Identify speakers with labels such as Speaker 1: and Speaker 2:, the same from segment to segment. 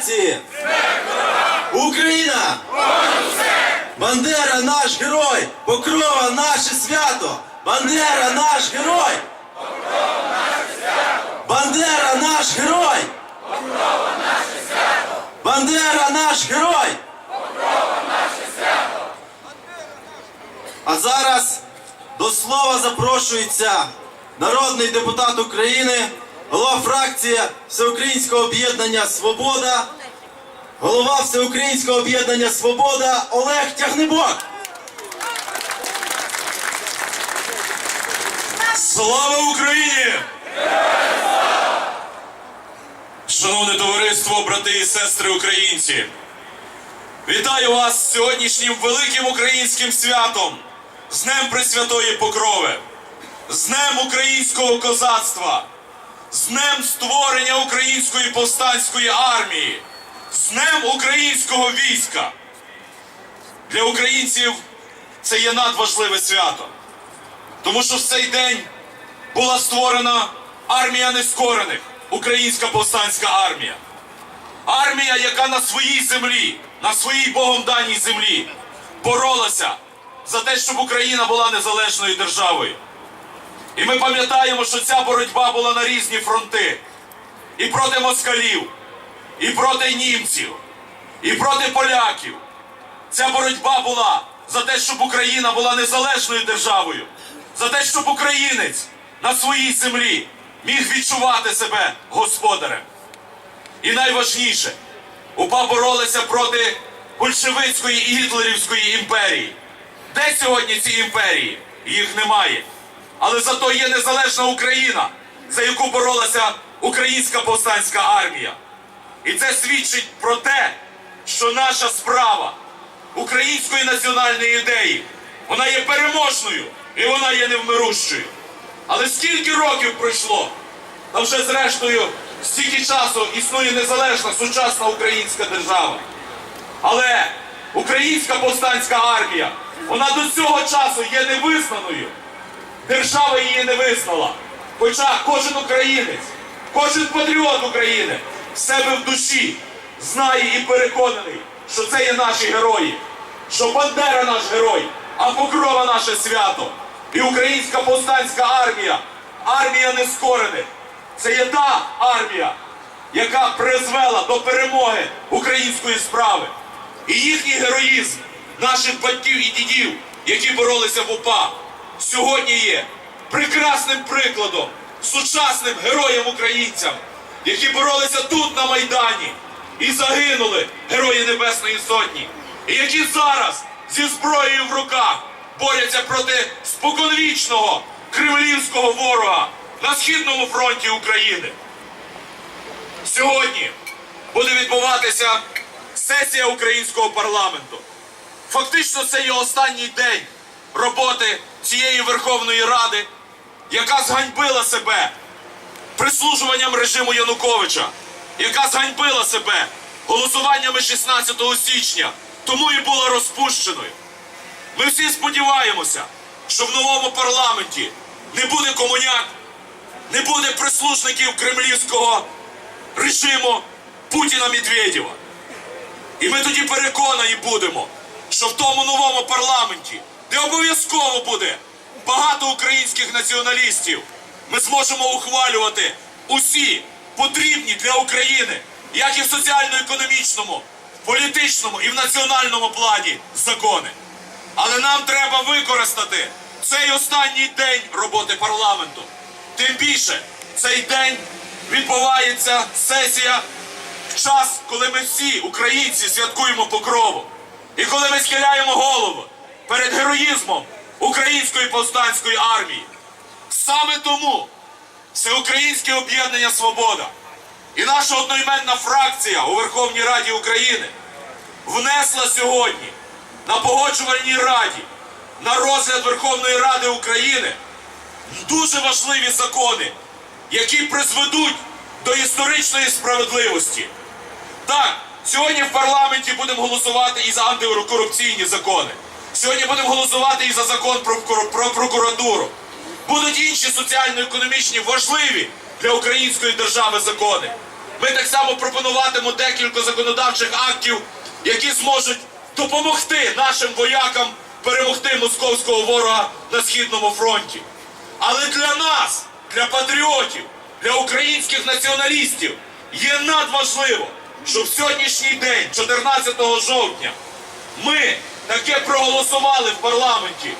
Speaker 1: нації! Україна! Бандера наш герой! Покрова наше свято! Бандера наш герой! Бандера наш герой! Бандера наш герой! А зараз до слова запрошується народний депутат України, голова фракції Всеукраїнського об'єднання Свобода, голова Всеукраїнського об'єднання Свобода Олег Тягнебок.
Speaker 2: Слава Україні! Шановне товариство, брати і сестри українці! Вітаю вас сьогоднішнім великим українським святом, з Днем Пресвятої Покрови, з Днем українського козацтва, з Днем створення української повстанської армії, з Днем українського війська. Для українців це є надважливе свято. Тому що в цей день була створена армія нескорених, українська повстанська армія. Армія, яка на своїй землі, на своїй Богом даній землі боролася за те, щоб Україна була незалежною державою. І ми пам'ятаємо, що ця боротьба була на різні фронти. І проти москалів, і проти німців, і проти поляків. Ця боротьба була за те, щоб Україна була незалежною державою, за те, щоб українець на своїй землі міг відчувати себе господарем. І найважніше, УПА боролися проти большевицької і гітлерівської імперії. Де сьогодні ці імперії? Їх немає. Але зато є незалежна Україна, за яку боролася українська повстанська армія. І це свідчить про те, що наша справа української національної ідеї, вона є переможною і вона є невмирущою. Але скільки років пройшло? Та вже зрештою стільки часу існує незалежна сучасна українська держава. Але українська повстанська армія, вона до цього часу є невизнаною. Держава її не визнала. Хоча кожен українець, кожен патріот України в себе в душі знає і переконаний, що це є наші герої, що Бандера наш герой, а Покрова наше свято. І українська повстанська армія, армія нескорених. Це є та армія, яка призвела до перемоги української справи. І їхній героїзм наших батьків і дідів, які боролися в УПА, сьогодні є прекрасним прикладом, сучасним героям українцям, які боролися тут на Майдані і загинули герої Небесної Сотні, і які зараз зі зброєю в руках борються проти споконвічного кремлівського ворога на східному фронті України. Сьогодні буде відбуватися сесія українського парламенту. Фактично, це є останній день роботи цієї Верховної Ради, яка зганьбила себе прислужуванням режиму Януковича, яка зганьбила себе голосуваннями 16 січня, тому і була розпущеною. Ми всі сподіваємося, що в новому парламенті не буде комуняк, не буде прислужників кремлівського режиму Путіна Медведєва. І ми тоді переконані будемо, що в тому новому парламенті, де обов'язково буде багато українських націоналістів, ми зможемо ухвалювати усі потрібні для України, як і в соціально-економічному, політичному і в національному плані закони. Але нам треба використати цей останній день роботи парламенту. Тим більше цей день відбувається сесія в час, коли ми всі, українці, святкуємо покрову. І коли ми схиляємо голову перед героїзмом української повстанської армії. Саме тому Всеукраїнське об'єднання Свобода і наша одноіменна фракція у Верховній Раді України внесла сьогодні на погоджувальній раді на розгляд Верховної Ради України дуже важливі закони, які призведуть до історичної справедливості. Так, сьогодні в парламенті будемо голосувати і за антикорупційні закони. Сьогодні будемо голосувати і за закон про, про прокуратуру. Будуть інші соціально-економічні важливі для української держави закони. Ми так само пропонуватимемо декілька законодавчих актів, які зможуть допомогти нашим воякам перемогти московського ворога на східному фронті. Але для нас, для патріотів, для українських націоналістів є надважливо, що в сьогоднішній день, 14 жовтня, ми таке проголосували в парламенті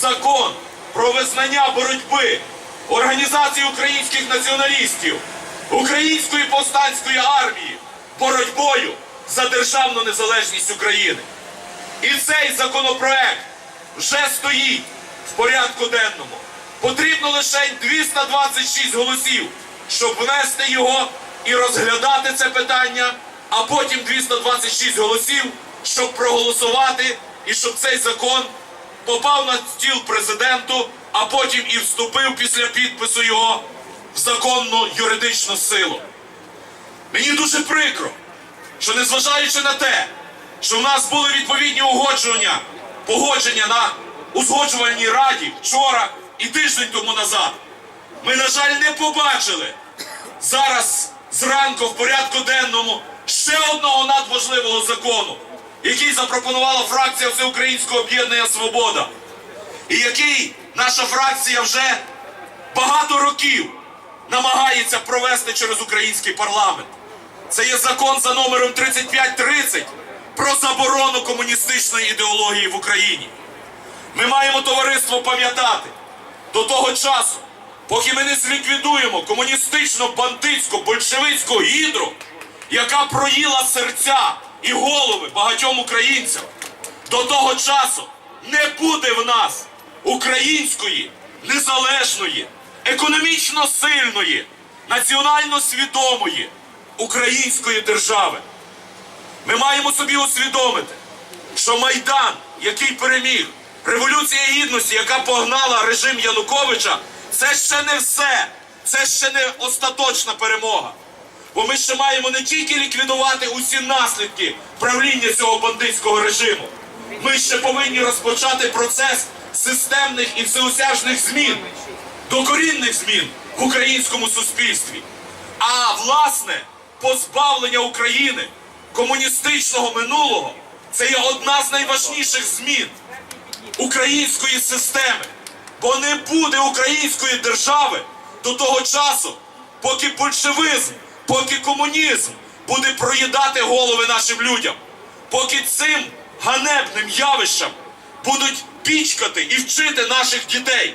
Speaker 2: закон про визнання боротьби Організації українських націоналістів, Української повстанської армії боротьбою за державну незалежність України. І цей законопроект вже стоїть в порядку денному. Потрібно лише 226 голосів, щоб внести його і розглядати це питання, а потім 226 голосів, щоб проголосувати і щоб цей закон попав на стіл президенту, а потім і вступив після підпису його в законну юридичну силу. Мені дуже прикро, що незважаючи на те, що в нас були відповідні угодження, погодження на узгоджувальній раді вчора і тиждень тому назад, ми, на жаль, не побачили зараз зранку в порядку денному ще одного надважливого закону, який запропонувала фракція Всеукраїнського об'єднання Свобода, і який наша фракція вже багато років намагається провести через український парламент. Це є закон за номером 3530 про заборону комуністичної ідеології в Україні. Ми маємо товариство пам'ятати до того часу, поки ми не зліквідуємо комуністичну бандитську большевицьку гідру, яка проїла серця і голови багатьом українцям. До того часу не буде в нас української, незалежної, економічно сильної, національно свідомої української держави. Ми маємо собі усвідомити, що Майдан, який переміг, Революція Гідності, яка погнала режим Януковича, це ще не все, це ще не остаточна перемога. Бо ми ще маємо не тільки ліквідувати усі наслідки правління цього бандитського режиму, ми ще повинні розпочати процес системних і всеосяжних змін, докорінних змін в українському суспільстві. А власне, позбавлення України комуністичного минулого це є одна з найважніших змін української системи. Бо не буде української держави до того часу, поки большевизм, поки комунізм буде проїдати голови нашим людям, поки цим ганебним явищам будуть пічкати і вчити наших дітей.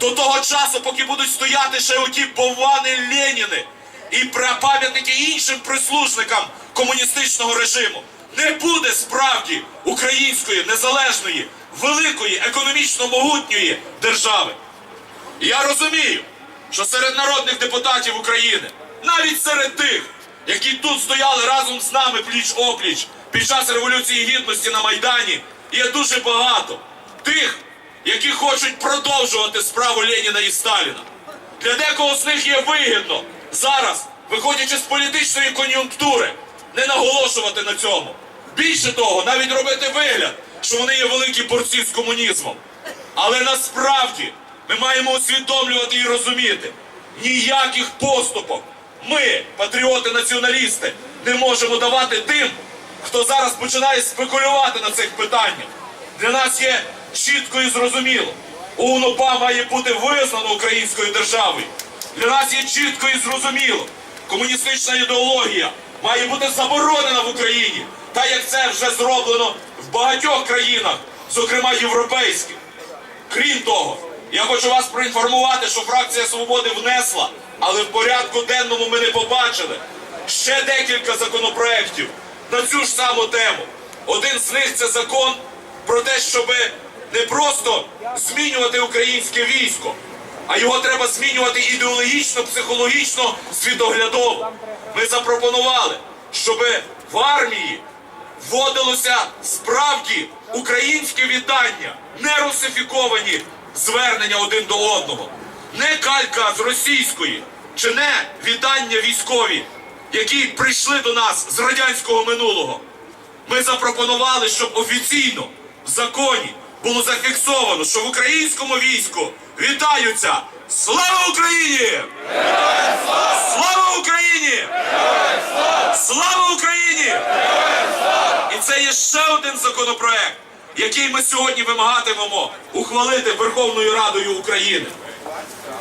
Speaker 2: До того часу, поки будуть стояти ще оті повани Леніни і пам'ятники іншим прислужникам комуністичного режиму, не буде справді української незалежної, великої, економічно могутньої держави. Я розумію, що серед народних депутатів України, навіть серед тих, які тут стояли разом з нами пліч опліч під час Революції Гідності на Майдані, є дуже багато тих, які хочуть продовжувати справу Леніна і Сталіна. Для декого з них є вигідно зараз, виходячи з політичної кон'юнктури, не наголошувати на цьому. Більше того, навіть робити вигляд, що вони є великі борці з комунізмом. Але насправді ми маємо усвідомлювати і розуміти, ніяких поступок ми, патріоти-націоналісти, не можемо давати тим, хто зараз починає спекулювати на цих питаннях. Для нас є чітко і зрозуміло. УНУПА має бути визнано українською державою. Для нас є чітко і зрозуміло. Комуністична ідеологія має бути заборонена в Україні, так як це вже зроблено в багатьох країнах, зокрема європейських. Крім того, я хочу вас проінформувати, що фракція свободи внесла, але в порядку денному ми не побачили ще декілька законопроєктів на цю ж саму тему. Один з них це закон про те, щоб не просто змінювати українське військо, а його треба змінювати ідеологічно, психологічно, світоглядово. Ми запропонували, щоб в армії вводилося справді українське вітання, не русифіковані звернення один до одного, не калька з російської, чи не вітання військові, які прийшли до нас з радянського минулого. Ми запропонували, щоб офіційно в законі було зафіксовано, що в українському війську вітаються! Слава Україні! Слава Україні! Слава Україні! І це є ще один законопроект, який ми сьогодні вимагатимемо ухвалити Верховною Радою України.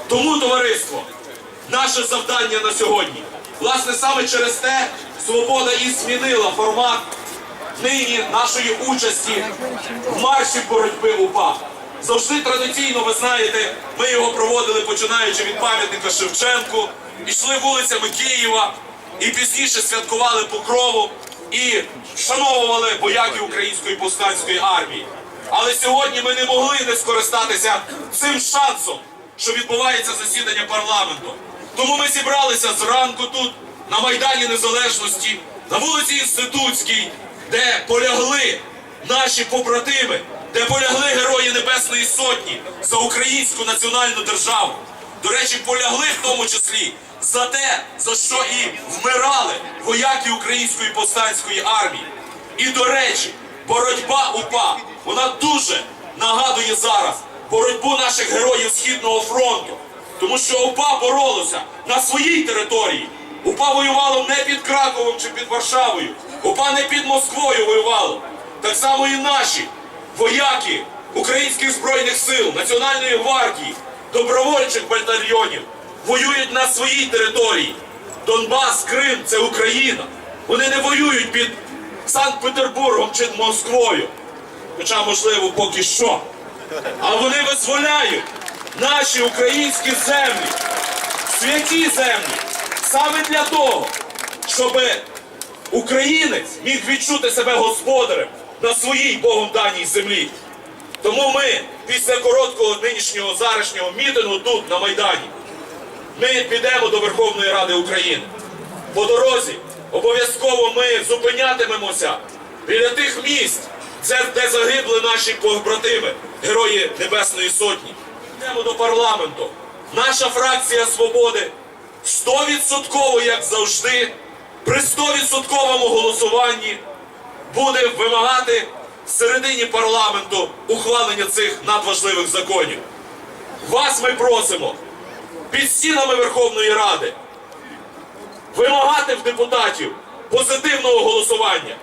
Speaker 2: Тому, товариство, наше завдання на сьогодні. Власне, саме через те свобода і змінила формат нині нашої участі в марші боротьби УПА. Завжди традиційно, ви знаєте, ми його проводили починаючи від пам'ятника Шевченку, йшли вулицями Києва і пізніше святкували Покрову і вшановували вояків української повстанської армії. Але сьогодні ми не могли не скористатися цим шансом, що відбувається засідання парламенту. Тому ми зібралися зранку тут, на Майдані Незалежності, на вулиці Інститутській, де полягли наші побратими, де полягли герої Небесної Сотні за українську національну державу. До речі, полягли в тому числі за те, за що і вмирали вояки української повстанської армії. І до речі, боротьба УПА, вона дуже нагадує зараз боротьбу наших героїв Східного фронту. Тому що УПА боролося на своїй території. УПА воювало не під Краковом чи під Варшавою. УПА не під Москвою воювало. Так само і наші вояки українських збройних сил, Національної гвардії, добровольчих батальйонів воюють на своїй території. Донбас, Крим це Україна. Вони не воюють під Санкт-Петербургом чи Москвою. Хоча, можливо, поки що. А вони визволяють наші українські землі, святі землі, саме для того, щоб українець міг відчути себе господарем на своїй Богом даній землі. Тому ми після короткого нинішнього зарашнього мітингу тут, на Майдані, ми підемо до Верховної Ради України. По дорозі обов'язково ми зупинятимемося біля тих місць, це де загибли наші побратими, герої Небесної Сотні. Йдемо до парламенту. Наша фракція свободи 100% як завжди, при 100% голосуванні буде вимагати середині парламенту ухвалення цих надважливих законів. Вас ми просимо під стінами Верховної Ради вимагати в депутатів позитивного голосування.